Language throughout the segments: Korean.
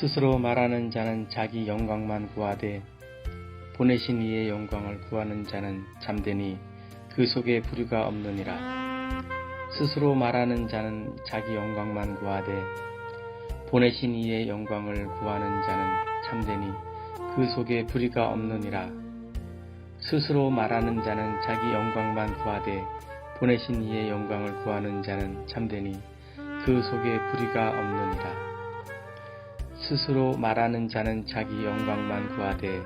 스스로 말하는 자는 자기 영광만 구하되 보내신 이의 영광을 구하는 자는 잠되니 그 속에 불의가 없느니라. 스스로 말하는 자는 자기 영광만 구하되 보내신 이의 영광을 구하는 자는 참되니 그 속에 불의가 없느니라. 스스로 말하는 자는 자기 영광만 구하되 보내신 이의 영광을 구하는 자는 참되니 그 속에 불의가 없느니라. 스스로 말하는 자는 자기 영광만 구하되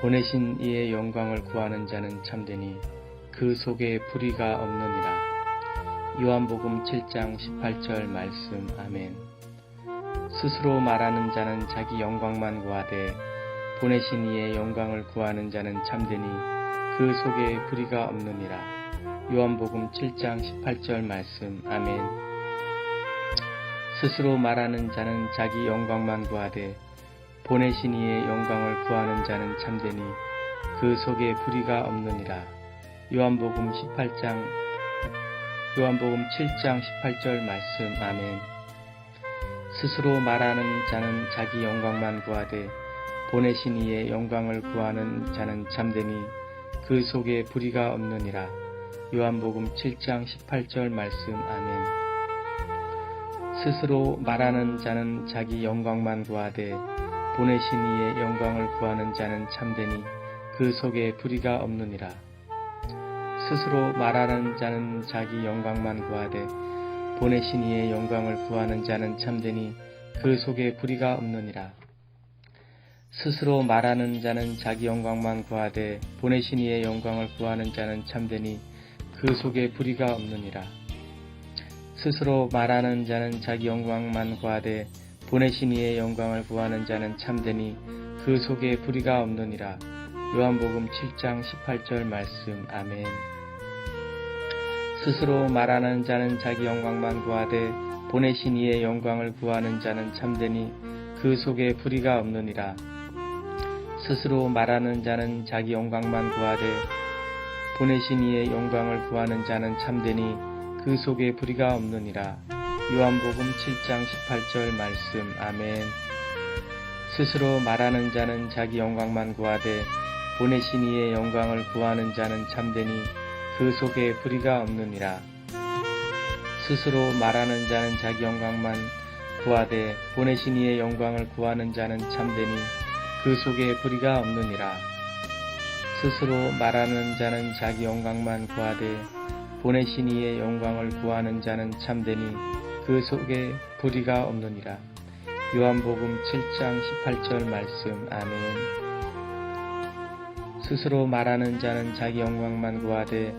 보내신 이의 영광을 구하는 자는 참되니 그 속에 불의가 없느니라. 요한복음 7장 18절 말씀 아멘. 스스로 말하는 자는 자기 영광만 구하되 보내신 이의 영광을 구하는 자는 참되니 그 속에 불의가 없느니라. 요한복음 7장 18절 말씀 아멘. 스스로 말하는 자는 자기 영광만 구하되 보내신 이의 영광을 구하는 자는 참되니 그 속에 불의가 없느니라. 요한복음 18장 요한복음 7장 18절 말씀 아멘. 스스로 말하는 자는 자기 영광만 구하되 보내신 이의 영광을 구하는 자는 참되니 그 속에 불의가 없느니라. 요한복음 7장 18절 말씀 아멘. 스스로 말하는 자는 자기 영광만 구하되 보내신 이의 영광을 구하는 자는 참되니 그 속에 불의가 없느니라. 스스로 말하는 자는 자기 영광만 구하되 보내신 이의 영광을 구하는 자는 참되니 그 속에 불의가 없느니라. 스스로 말하는 자는 자기 영광만 구하되 보내신 이의 영광을 구하는 자는 참되니 그 속에 불의가 없느니라. 스스로 말하는 자는 자기 영광만 구하되 보내신 이의 영광을 구하는 자는 참되니 그 속에 불의가 없느니라. 요한복음 7장 18절 말씀 아멘. 스스로 말하는 자는 자기 영광만 구하되 보내신 이의 영광을 구하는 자는 참되니 그 속에 불의가 없느니라. 스스로 말하는 자는 자기 영광만 구하되 보내신 이의 영광을 구하는 자는 참되니 그 속에 불의가 없느니라. 요한복음 7장 18절 말씀 아멘. 스스로 말하는 자는 자기 영광만 구하되 보내신 이의 영광을 구하는 자는 참되니 그 속에 불의가 없느니라. 스스로 말하는 자는 자기 영광만 구하되 보내신 이의 영광을 구하는 자는 참되니 그 속에 불의가 없느니라. 스스로 말하는 자는 자기 영광만 구하되 보내신 이의 영광을 구하는 자는 참되니 그 속에 불의가 없느니라. 요한복음 7장 18절 말씀 아멘. 스스로 말하는 자는 자기 영광만 구하되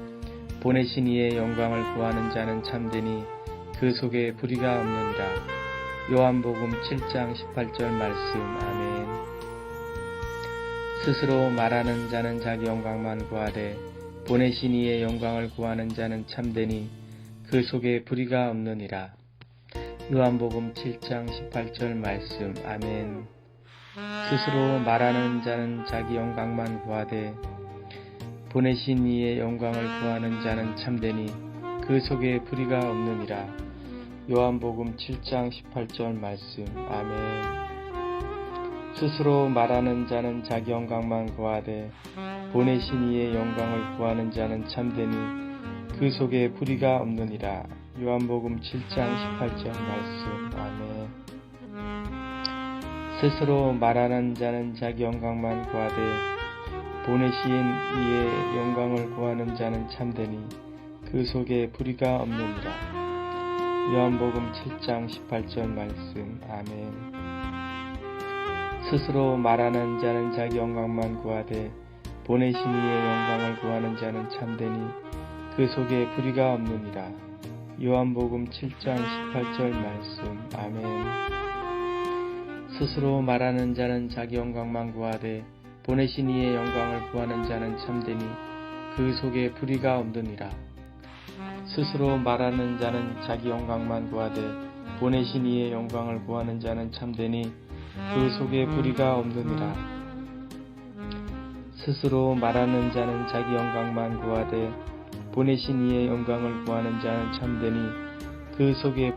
보내신 이의 영광을 구하는 자는 참되니 그 속에 불의가 없느니라. 요한복음 7장 18절 말씀 아멘. 스스로 말하는 자는 자기 영광만 구하되 보내신 이의 영광을 구하는 자는 참되니 그 속에 불의가 없느니라. 요한복음 7장 18절 말씀 아멘. 스스로 말하는 자는 자기 영광만 구하되 보내신 이의 영광을 구하는 자는 참되니 그 속에 불의가 없느니라. 요한복음 7장 18절 말씀 아멘. 스스로 말하는 자는 자기 영광만 구하되 보내신 이의 영광을 구하는 자는 참되니 그 속에 불의가 없느니라. 요한복음 7장 18절 말씀 아멘. 스스로 말하는 자는 자기 영광만 구하되 보내신 이의 영광을 구하는 자는 참되니 그 속에 불의가 없느니라. 요한복음 7장 18절 말씀 아멘. 스스로 말하는 자는 자기 영광만 구하되 보내신 이의 영광을 구하는 자는 참되니 그 속에 불의가 없느니라. 요한복음 7장 18절 말씀 아멘. 스스로 말하는 자는 자기 영광만 구하되 보내신 이의 영광을 구하는 자는 참되니 그 속에 불의가 없느니라. 스스로 말하는 자는 자기 영광만 구하되 보내신 이의 영광을 구하는 자는 참되니 그 속에 불의가 없느니라. 스스로 말하는 자는 자기 영광만 구하되 보내신 이의 영광을 구하는 자는 참되니 그 속에